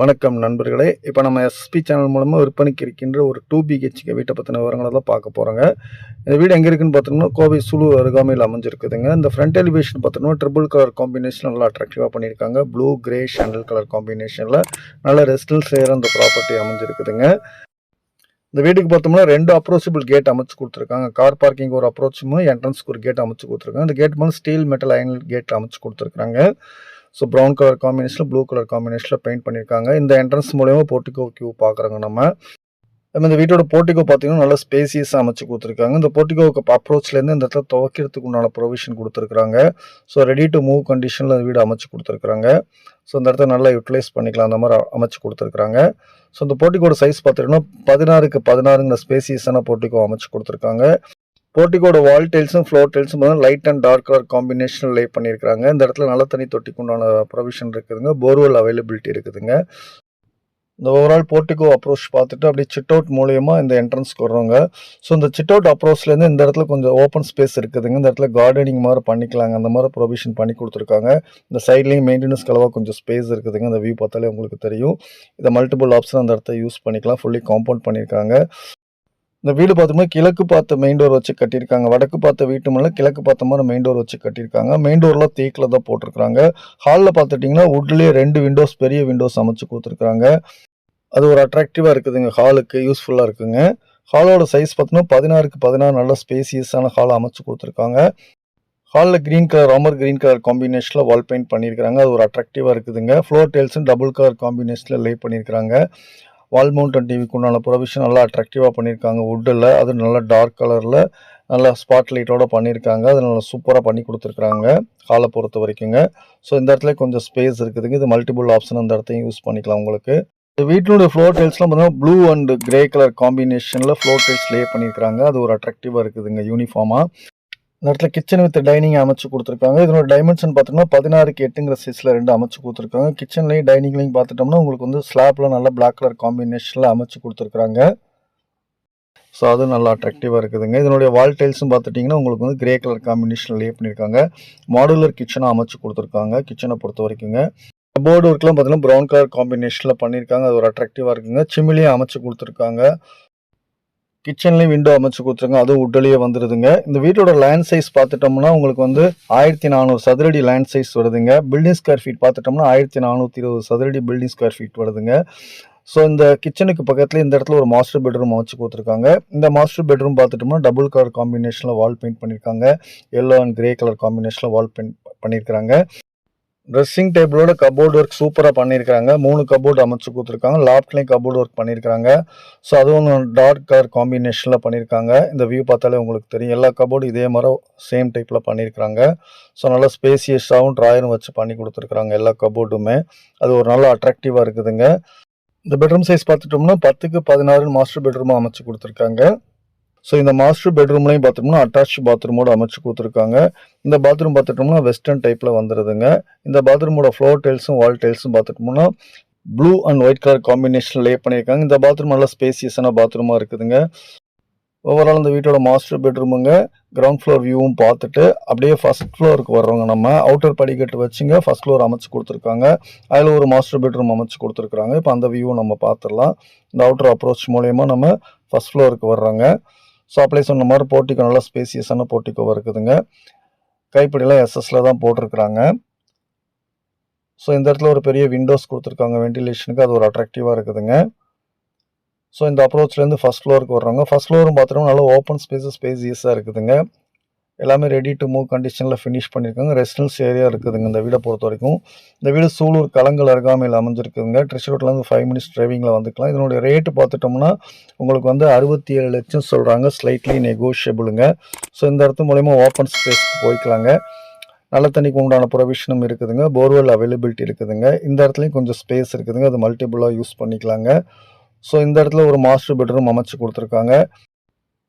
வணக்கம் நண்பர்களே. இப்போ நம்ம எஸ்பி சேனல் மூலமாக விற்பனைக்கு இருக்கின்ற ஒரு டூ பிஹெச்கே வீட்டை பற்றின விவரங்களை தான் பார்க்க போகிறோங்க இந்த வீடு எங்கே இருக்குன்னு பார்த்தோம்னா கோவை சுழு அருகாமையில் அமைஞ்சிருக்குதுங்க. இந்த ஃப்ரண்ட் எலிவேஷன் பார்த்தோம்னா ட்ரிபிள் கலர் காம்பினேஷன் நல்லா அட்ராக்டிவாக பண்ணியிருக்காங்க. ப்ளூ கிரே ஷாண்டல் கலர் காம்பினேஷனில் நல்ல ரெஸ்டல் செய்கிற அந்த ப்ராப்பர்ட்டி அமைஞ்சிருக்குதுங்க. இந்த வீட்டுக்கு பார்த்தோம்னா ரெண்டு அப்ரோச்சபிள் கேட் அமைச்சு கொடுத்துருக்காங்க. கார் பார்க்கிங் ஒரு அப்ரோச்சும் என்ட்ரன்ஸ்க்கு ஒரு கேட் அமைச்சு கொடுத்துருக்காங்க. இந்த கேட் மேலே ஸ்டீல் மெட்டல் அயன் கேட் அமைச்சு கொடுத்துருக்காங்க. ஸோ ப்ரௌன் கலர் காம்பினேஷனில் ப்ளூ கலர் காம்பினேஷனில் பெயிண்ட் பண்ணியிருக்காங்க. இந்த என்ட்ரன்ஸ் மூலயமா போர்ட்டிகோ கியூ பார்க்குறாங்க நம்ம. இந்த வீட்டோட போர்ட்டிகோ பார்த்தீங்கன்னா நல்லா ஸ்பேசியஸாக அமைச்சு கொடுத்துருக்காங்க. இந்த போர்ட்டிகோவுக்கு அப்ரோச்லேருந்து இந்த இடத்துல துவைக்கிறதுக்கு உண்டான ப்ரொவிஷன் கொடுத்துருக்காங்க ஸோ ரெடி டு மூவ் கண்டிஷனில் அந்த வீடு அமைச்சு கொடுத்துருக்காங்க ஸோ இந்த இடத்த நல்லா யூட்டிலைஸ் பண்ணிக்கலாம். அந்த மாதிரி அமைச்சு கொடுத்துருக்காங்க ஸோ இந்த போர்ட்டிகோட சைஸ் பார்த்துட்டோம்னா பதினாறுக்கு பதினாறுங்கிற ஸ்பேசியஸான போர்ட்டிகோ அமைச்சு கொடுத்துருக்காங்க. போர்ட்டிகோட வால் டைல்ஸும் ஃப்ளோர் டைல்ஸும் பார்த்தீங்கன்னா light and dark colour combination lay பண்ணியிருக்காங்க இந்த இடத்துல நல்ல தண்ணி தொட்டிக்குண்டான ப்ரொவிஷன் இருக்குதுங்க. போர்வெல் அவைலபிலிட்டி இருக்குதுங்க. இந்த ஓவரால் போர்ட்டிகோ அப்ரோச் பார்த்துட்டு அப்படியே சிட் அவுட் மூலியமாக இந்த என்ட்ரன்ஸ்க்கு வர்றவங்க ஸோ இந்த சிட் அவுட் அப்ரோச்லேருந்து இந்த இடத்துல கொஞ்சம் ஓப்பன் ஸ்பேஸ் இருக்குதுங்க. இந்த இடத்துல கார்டனிங் மாதிரி பண்ணிக்கலாங்க. அந்த மாதிரி ப்ரொவிஷன் பண்ணி கொடுத்துருக்காங்க. இந்த சைட்லேயும் மெயின்டெனன்ஸ் கலவாக கொஞ்சம் ஸ்பேஸ் இருக்குதுங்க. இந்த வியூ பார்த்தாலே உங்களுக்கு தெரியும். இதை மல்டிபிள் ஆப்ஷன் அந்த இடத்த யூஸ் பண்ணிக்கலாம். ஃபுல்லி காம்பவுண்ட் பண்ணியிருக்காங்க. இந்த வீடு பார்த்தோம்னா கிழக்கு பார்த்த மெயின் டோர் வச்சு கட்டியிருக்காங்க. வடக்கு பார்த்த வீட்டு மேலே கிழக்கு பார்த்த மாதிரி மெயின் டோர் வச்சு கட்டியிருக்காங்க. மெயின் டோர்லாம் தேக்கில் தான் போட்டிருக்காங்க ஹாலில் பார்த்துட்டிங்கன்னா உட்லேயே ரெண்டு விண்டோஸ் பெரிய விண்டோஸ் அமைச்சு கொடுத்துருக்காங்க அது ஒரு அட்ராக்டிவாக இருக்குதுங்க ஹாலுக்கு யூஸ்ஃபுல்லாக இருக்குங்க. ஹாலோட சைஸ் பார்த்தோம்னா பதினாறுக்கு பதினாறு நல்ல ஸ்பேசியஸான ஹால் அமைச்சு கொடுத்துருக்காங்க. ஹாலில் green colour Ramar green colour காம்பினேஷனில் வால் பெயிண்ட் பண்ணியிருக்காங்க அது ஒரு அட்ராக்டிவாக இருக்குதுங்க. ஃப்ளோர் டைல்ஸும் டபுள் கலர் காம்பினேஷனில் லே பண்ணியிருக்காங்க வால் மவுண்டன் டிவிக்கு உண்டான ப்ரொவிஷன் நல்லா அட்ராக்டிவாக பண்ணியிருக்காங்க வுட்டில் அது நல்லா டார்க் கலரில் நல்லா ஸ்பாட் லைட்டோட பண்ணியிருக்காங்க அது நல்லா சூப்பராக பண்ணி கொடுத்துருக்குறாங்க ஹாலை பொறுத்த வரைக்குங்க. ஸோ இந்த இடத்துல கொஞ்சம் ஸ்பேஸ் இருக்குதுங்க. இது மல்டிபிள் ஆப்ஷன் அந்த இடத்தையும் யூஸ் பண்ணிக்கலாம் உங்களுக்கு. இந்த வீட்டினுடைய ஃப்ளோர் டைல்ஸ்லாம் பார்த்தீங்கன்னா ப்ளூ அண்ட் கிரே கலர் காம்பினேஷனில் ஃப்ளோர் டைல்ஸ் லே பண்ணியிருக்கிறாங்க அது ஒரு அட்ராக்டிவாக இருக்குதுங்க யூனிஃபார்மாக இந்த இடத்துல கிச்சன் வித் டைனிங் அமைச்சு கொடுத்துருக்காங்க. இதனோட டைமென்ஷன் பார்த்தோம்னா பதினாறுக்கு எட்டுங்கிற சைஸில் ரெண்டு அமைச்சு கொடுத்துருக்காங்க. கிச்சன்லையும் டைனிங்லையும் பார்த்துட்டோம்னா உங்களுக்கு வந்து ஸ்லாப்ல நல்ல பிளாக் கலர் காம்பினேஷனில் அமைச்சு கொடுத்துருக்காங்க ஸோ அது நல்லா அட்ராக்டிவாக இருக்குதுங்க. இதனுடைய வால் டைல்ஸும் பார்த்துட்டிங்கன்னா உங்களுக்கு வந்து கிரே கலர் காம்பினேஷனில் லே பண்ணியிருக்காங்க. மாடுலர் கிச்சனாக அமைச்சு கொடுத்துருக்காங்க கிச்சனை பொறுத்த வரைக்குங்க. போர்டு ஒர்க்லாம் பார்த்தீங்கன்னா ப்ரௌன் கலர் காம்பினேஷனில் பண்ணியிருக்காங்க. அது ஒரு அட்ராக்டிவாக இருக்குங்க. சிமிலியும் அமைச்சு கொடுத்துருக்காங்க. கிச்சன்லேயும் விண்டோ அமைச்சு கொடுத்துருங்க. அதுவும் உட்டலியே வந்துடுதுங்க இந்த வீட்டோட லேண்ட் சைஸ் பார்த்துட்டோம்னா உங்களுக்கு வந்து ஆயிரத்தி நானூறு சதுரடி லேண்ட் சைஸ் வருதுங்க. பில்டிங் ஸ்கொயர் ஃபீட் பார்த்துட்டோம்னா ஆயிரத்தி நானூற்றி இருபது சதுரடி பில்டிங் ஸ்கொயர் ஃபீட் வருதுங்க. ஸோ இந்த கிச்சனுக்கு பக்கத்தில் இந்த இடத்துல ஒரு மாஸ்டர் பெட்ரூம் அமைச்சு கொடுத்துருக்காங்க. இந்த மாஸ்டர் பெட்ரூம் பார்த்துட்டோம்னா டபுள் கலர் காம்பினேஷனில் வால் பெயிண்ட் பண்ணியிருக்காங்க எல்லோ அண்ட் கிரே கலர் காம்பினேஷனில் வால் பெயிண்ட் பண்ணியிருக்காங்க ட்ரெஸ்ஸிங் டேபிளோட கபோர்டு ஒர்க் சூப்பராக பண்ணியிருக்காங்க மூணு கபோர்டு அமைச்சு கொடுத்துருக்காங்க. லாப்ட்லேயும் கபோர்டு ஒர்க் பண்ணியிருக்காங்க ஸோ அதுவும் டார்க் கலர் காம்பினேஷனில் பண்ணியிருக்காங்க. இந்த வியூ பார்த்தாலே உங்களுக்கு தெரியும். எல்லா கபோர்டும் இதே மாதிரி சேம் டைப்பில் பண்ணியிருக்காங்க ஸோ நல்லா ஸ்பேசியஸாகவும் ட்ராயரும் வச்சு பண்ணி கொடுத்துருக்குறாங்க எல்லா கபோர்டுமே அது ஒரு நல்ல அட்ராக்டிவாக இருக்குதுங்க. இந்த பெட்ரூம் சைஸ் பார்த்துட்டோம்னா பத்துக்கு பதினாறு மாஸ்டர் பெட்ரூமாக அமைச்சு கொடுத்துருக்காங்க. ஸோ இந்த மாஸ்டர் பெட்ரூம்லையும் பார்த்தோம்னா அட்டாச் பாத்ரூமோட அமைச்சு கொடுத்துருக்காங்க. இந்த பாத்ரூம் பார்த்துட்டோம்னா வெஸ்டர்ன் டைப்பில் வந்துடுதுங்க இந்த பாத்ரூமோட ஃப்ளோர் டைல்ஸும் வால் டைல்ஸும் பார்த்துட்டோம்னா blue and white colour combination lay பண்ணியிருக்காங்க. இந்த பாத்ரூம் நல்லா ஸ்பேசியஸான பாத்ரூமாக இருக்குதுங்க. ஓவரால் இந்த வீட்டோட மாஸ்டர் பெட்ரூமுங்க கிரவுண்ட் ஃப்ளோர் வியூவும் பார்த்துட்டு அப்படியே ஃபர்ஸ்ட் ஃப்ளோருக்கு வர்றவங்க நம்ம. அவுட்டர் படிக்கட்டு வச்சுங்க ஃபஸ்ட் ஃப்ளோர் அமைச்சு கொடுத்துருக்காங்க. அதில் ஒரு மாஸ்டர் பெட்ரூம் அமைச்சு கொடுத்துருக்குறாங்க. இப்போ அந்த வியூவும் நம்ம பார்த்துடலாம் இந்த அவுட்டர் அப்ரோச் மூலயமா நம்ம ஃபர்ஸ்ட் ஃப்ளோருக்கு வர்றாங்க. ஸோ அப்ளை சொன்ன மாதிரி போர்ட்டிக்கோ நல்லா ஸ்பேசியஸான போர்ட்டிக்கோ இருக்குதுங்க. கைப்பிடிலாம் எஸ்எஸ்ல தான் போட்டிருக்கிறாங்க. ஸோ இந்த இடத்துல ஒரு பெரிய விண்டோஸ் கொடுத்துருக்காங்க. வென்டிலேஷனுக்கு அது ஒரு அட்ராக்டிவாக இருக்குதுங்க. ஸோ இந்த அப்ரோச்லேருந்து ஃபஸ்ட் ஃப்ளோருக்கு வர்றாங்க ஃபஸ்ட் ஃப்ளோரும் பார்த்துட்டோம்னா நல்லா ஓப்பன் ஸ்பேஸஸ் ஸ்பேசியஸாக இருக்குதுங்க. எல்லாமே ரெடி டு மூவ் கண்டிஷனில் ஃபினிஷ் பண்ணியிருக்காங்க ரெசிடென்ஸ் ஏரியா இருக்குதுங்க. இந்த வீடை பொறுத்த வரைக்கும். இந்த வீடு சூலூர் கலங்கல் அருகாமையில் அமைஞ்சிருக்குதுங்க. ட்ரிச்சரோட்லேருந்து ஃபைவ் மினிட்ஸ் டிரைவிங்கில் வந்துக்கலாம். இதனுடைய ரேட்டு பார்த்துட்டோம்னா உங்களுக்கு வந்து அறுபத்தி ஏழு லட்சம் சொல்கிறாங்க ஸ்லைட்லி நெகோஷியபிளுங்க ஸோ இந்த இடத்து மூலயமா ஓப்பன் ஸ்பேஸ்க்கு போய்க்கலாங்க. நல்ல தண்ணிக்கு உண்டான ப்ரொவிஷனும் இருக்குதுங்க. போர்வெல் அவைலபிலிட்டி இருக்குதுங்க. இந்த இடத்துலையும் கொஞ்சம் ஸ்பேஸ் இருக்குதுங்க. அது மல்டிபிளாக யூஸ் பண்ணிக்கலாங்க. ஸோ இந்த இடத்துல ஒரு மாஸ்டர் பெட்ரூம் அமைச்சு கொடுத்துருக்காங்க.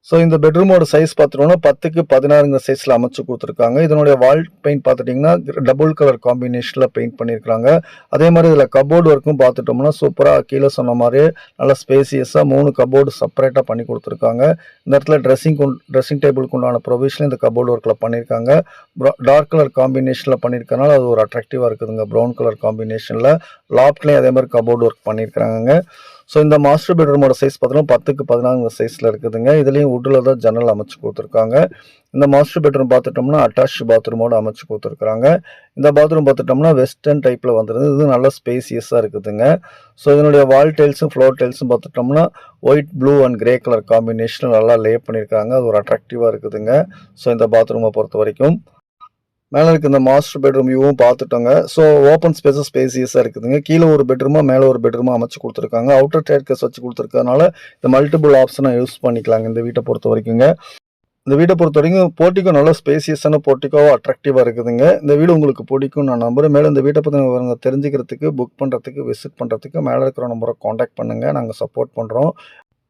ஸோ இந்த பெட்ரூமோட சைஸ் பார்த்துட்டோம்னா பத்துக்கு பதினாறுங்கிற சைஸில் அமைச்சு கொடுத்துருக்காங்க. இதனுடைய வால் பெயிண்ட் பார்த்துட்டிங்கன்னா டபுள் கலர் காம்பினேஷனில் பெயிண்ட் பண்ணியிருக்காங்க அதே மாதிரி இதில் கபோர்டு ஒர்க்கும் பார்த்துட்டோம்னா சூப்பராக கீழே சொன்ன மாதிரி நல்லா ஸ்பேசியஸாக மூணு கபோர்டு செப்பரேட்டாக பண்ணி கொடுத்துருக்காங்க. இந்த இடத்துல ட்ரெஸ்ஸிங் ட்ரெஸ்ஸிங் டேபிளுக்கு உண்டான ப்ரொவிஷன் இந்த கபோர்டு ஒர்க்கில் பண்ணியிருக்காங்க. டார்க் கலர் காம்பினேஷனில் பண்ணியிருக்கனால அது ஒரு அட்ராக்டிவாக இருக்குதுங்க. ப்ரௌன் கலர் காம்பினேஷனில் லாப்ட்லேயும் அதே மாதிரி கபோர்டு ஒர்க் பண்ணியிருக்காங்க ஸோ இந்த மாஸ்டர் பெட்ரூமோட சைஸ் பார்த்தீங்கன்னா பத்துக்கு பதினான்கு சைஸில் இருக்குதுங்க. இதுலேயும் உட்டில் தான் ஜன்னல் அமைச்சு கொடுத்துருக்காங்க. இந்த மாஸ்டர் பெட்ரூம் பார்த்துட்டோம்னா அட்டாச் பாத்ரூமோட அமைச்சு கொடுத்துருக்குறாங்க. இந்த பாத்ரூம் பார்த்துட்டோம்னா வெஸ்டர்ன் டைப்பில் வந்துருது இது நல்ல ஸ்பேசியஸாக இருக்குதுங்க. ஸோ இதனுடைய வால் டைல்ஸும் ஃப்ளோர் டைல்ஸும் பார்த்துட்டோம்னா white blue and grey colour combination நல்லா லே பண்ணியிருக்காங்க. அது ஒரு அட்ராக்டிவாக இருக்குதுங்க. ஸோ இந்த பாத்ரூமை பொறுத்த வரைக்கும் மேலே இருக்க இந்த மாஸ்டர் பெட்ரூம் வியூவும் பார்த்துட்டோங்க. ஸோ ஓப்பன் ஸ்பேஸஸ் ஸ்பேசியஸாக இருக்குதுங்க. கீழே ஒரு பெட்ரூமாக மேலே ஒரு பெட்ரூமா அமைச்சு கொடுத்துருக்காங்க. அவுட்டர் டேர்கஸ் வச்சு கொடுத்துருக்கனால இந்த மல்டிபிள் ஆப்ஷனை யூஸ் பண்ணிக்கலாங்க இந்த வீட்டை பொறுத்த வரைக்குங்க. இந்த வீட்டை பொறுத்த வரைக்கும் போர்ட்டிக்கோ நல்ல ஸ்பேசியஸான போர்ட்டிக்கோவாக அட்ராக்டிவாக இருக்குதுங்க. இந்த வீடு உங்களுக்கு பிடிக்கும் நான் நம்புகிறேன் மேலே இந்த வீட்டை பற்றி விவரங்க தெரிஞ்சுக்கிறதுக்கு புக் பண்ணுறதுக்கு விசிட் பண்ணுறதுக்கு மேலே இருக்கிற நம்பரை காண்டாக்ட் பண்ணுங்கள் நாங்கள் சப்போர்ட் பண்ணுறோம்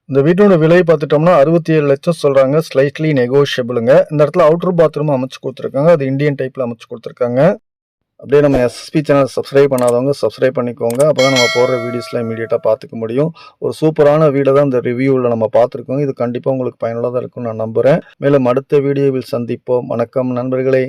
இந்த வீட்டோட விலை பார்த்துட்டோம்னா அறுபத்தி ஏழு லட்சம் சொல்கிறாங்க ஸ்லைட்லி நெகோஷியபிளுங்க இந்த இடத்துல அவுட்டர் பாத்ரூம் அமைச்சு கொடுத்துருக்காங்க. அது இந்தியன் டைப்பில் அமைச்சு கொடுத்துருக்காங்க. அப்படியே நம்ம எஸ்எஸ்பி சேனல் சப்ஸ்கிரைப் பண்ணாதவங்க சப்ஸ்கிரைப் பண்ணிக்கோங்க. அப்போ தான் நம்ம போடுற வீடியோஸ்லாம் இமீடியட்டாக பார்த்துக்க முடியும். ஒரு சூப்பரான வீடை தான் இந்த ரிவ்யூவில் நம்ம பார்த்துருக்கோம். இது கண்டிப்பாக உங்களுக்கு பயனுள்ளதாக இருக்கும்னு நான் நம்புகிறேன் மேலும் அடுத்த வீடியோவில் சந்திப்போம். வணக்கம் நண்பர்களே.